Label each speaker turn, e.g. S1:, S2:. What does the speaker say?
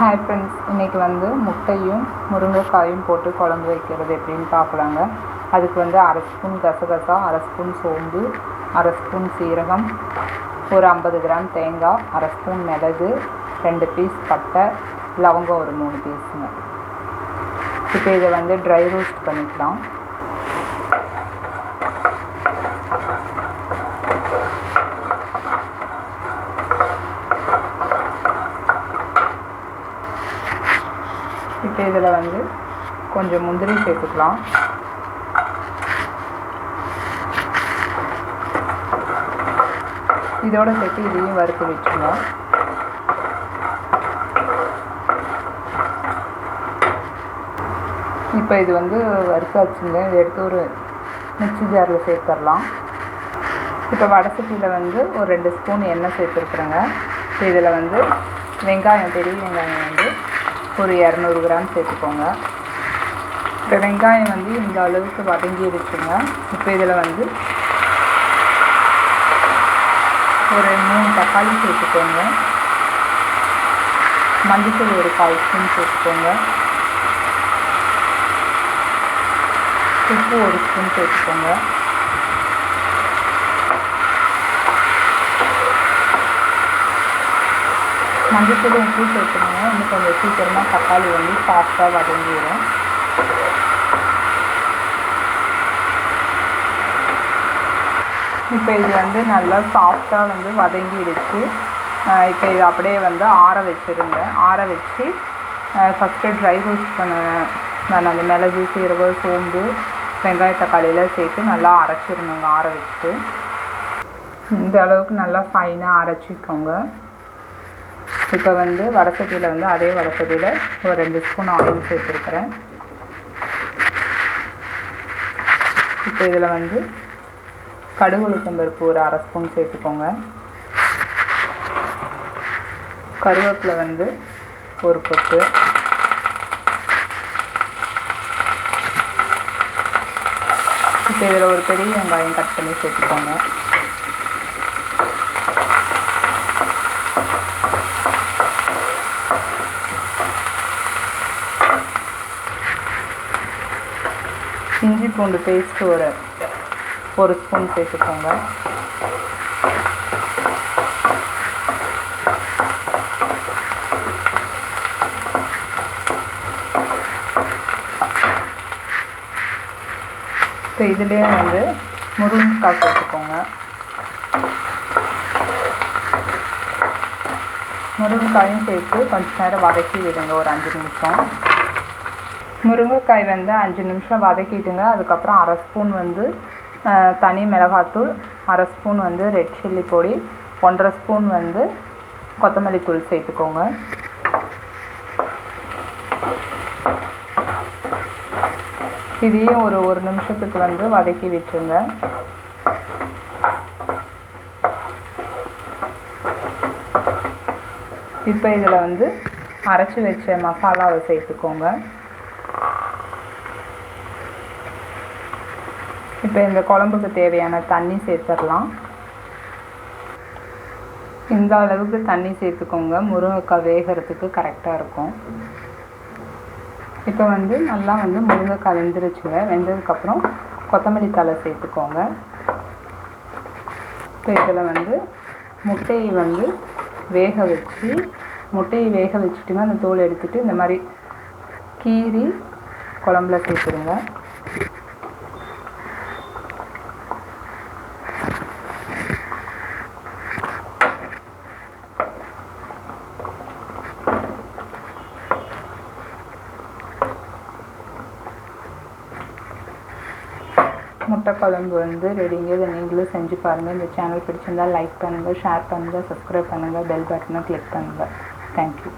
S1: Hi friends இன்றைக்கி வந்து முட்டையும் முருங்கைக்காயும் போட்டு குழம்பு வைக்கிறது எப்படின்னு பார்க்கலாங்க. அதுக்கு வந்து அரை ஸ்பூன் கசகசா அரை ஸ்பூன் சோம்பு அரை ஸ்பூன் சீரகம் ஒரு ஐம்பது கிராம் தேங்காய் அரை ஸ்பூன் மிளகு ரெண்டு பீஸ் பட்டை லவங்கம் ஒரு மூணு பீஸுங்க இப்போ இதை வந்து ட்ரை ரோஸ்ட் பண்ணிக்கலாம். இப்போ இதில் வந்து. கொஞ்சம் முந்திரி சேர்த்துக்கலாம். இதோட சேர்த்து இதையும் வறுத்து வச்சுருங்க இப்போ இது வந்து வறுத்தாச்சுங்க. இதை எடுத்து ஒரு மிக்சி ஜாரில் சேர்த்துடலாம். இப்போ வடசட்டியில் வந்து ஒரு ரெண்டு ஸ்பூன் எண்ணெய் சேர்த்துருக்குறேங்க. இதில் வந்து வெங்காயம் பெரிய வெங்காயம் வந்து ஒரு இரநூறு கிராம் சேர்த்துக்கோங்க. இப்போ வெங்காயம் வந்து இந்த அளவுக்கு வதங்கிடுச்சுங்க இப்போ இதில் வந்து ஒரு மூணு தக்காளி சேர்த்துக்கோங்க. மஞ்சள் ஒரு கால் ஸ்பூன் சேர்த்துக்கோங்க. உப்பு ஒரு ஸ்பூன் சேர்த்துக்கோங்க. மஞ்சத்தூள் உப்பு சேர்த்துக்கோங்க. இன்னும் கொஞ்சம் சீக்கிரமாக தக்காளி வந்து சாஃப்டாக வதங்கிடும் இப்போ இது வந்து நல்லா சாஃப்டாக வந்து வதங்கிடுச்சு. இப்போ இது அப்படியே வந்து ஆற வச்சுருங்க. ஆற வச்சு ஃபஸ்ட்டு ட்ரை ரோஸ்ட் பண்ணுவேன் நான் அந்த மிளகு சீரகம் சோம்பு வெங்காய தக்காளியெல்லாம் சேர்த்து நல்லா அரைச்சிடணுங்க ஆற வச்சுட்டு இந்த அளவுக்கு நல்லா ஃபைனாக அரைச்சிக்கோங்க. இப்போ வந்து வடசட்டியில் வந்து அதே வடசட்டியில் ஒரு ரெண்டு ஸ்பூன் ஆயில் சேர்த்துருக்குறேன். இப்போ இதில் வந்து கடுகு உளுத்தம்பருப்பு ஒரு அரை ஸ்பூன் சேர்த்துக்கோங்க. கருவேப்பிலை வந்து ஒரு கொத்து. இப்போ இதில் ஒரு பெரிய வெங்காயம் கட் பண்ணி சேர்த்துக்கோங்க. இஞ்சி பூண்டு பேஸ்ட்டு ஒரு ஒரு ஸ்பூன் சேர்த்துக்கோங்க. இப்போ இதுலேயே வந்து முருங்கைக்காய் சேர்த்துக்கோங்க. முருங்கைக்காயும் சேர்த்து கொஞ்சம் நேரம் வதக்கி விடுங்க ஒரு அஞ்சு நிமிஷம். முருங்கைக்காய் வந்து அஞ்சு நிமிஷம் வதக்கிட்டுங்க. அதுக்கப்புறம் அரை ஸ்பூன் வந்து தனி மிளகாத்தூள் அரை ஸ்பூன் வந்து ரெட் சில்லி பொடி ஒன்றரை ஸ்பூன் வந்து கொத்தமல்லி தூள் சேர்த்துக்கோங்க. இதையும் ஒரு ஒரு நிமிஷத்துக்கு வந்து வதக்கி விட்டுருங்க. இப்போ இதில் வந்து அரைச்சி வச்ச மசாலாவை சேர்த்துக்கோங்க. இப்போ இந்த குழம்புக்கு தேவையான தண்ணி சேர்த்துடலாம். இந்த அளவுக்கு தண்ணி சேர்த்துக்கோங்க. முருங்கைக்காய் வேகிறதுக்கு கரெக்டாக இருக்கும். இப்போ வந்து நல்லா வந்து முருங்கைக்காய் வெந்துருச்சுங்க. வெந்ததுக்கப்புறம் கொத்தமல்லி தலை சேர்த்துக்கோங்க. இப்போ இதில் வந்து முட்டையை வந்து வேக வச்சு முட்டையை வேக வச்சுட்டுங்க அந்த தோல் எடுத்துகிட்டு இந்த மாதிரி கீறி குழம்புல சேர்த்துருங்க முட்டை குழம்பு வந்து ரெடிங்க இதை நீங்களும் செஞ்சு பாருங்கள் இந்த சேனல் பிடிச்சிருந்தால் லைக் பண்ணுங்கள் ஷேர் பண்ணுங்கள் சப்ஸ்கிரைப் பண்ணுங்கள் பெல் பட்டனை கிளிக் பண்ணுங்கள் தேங்க்யூ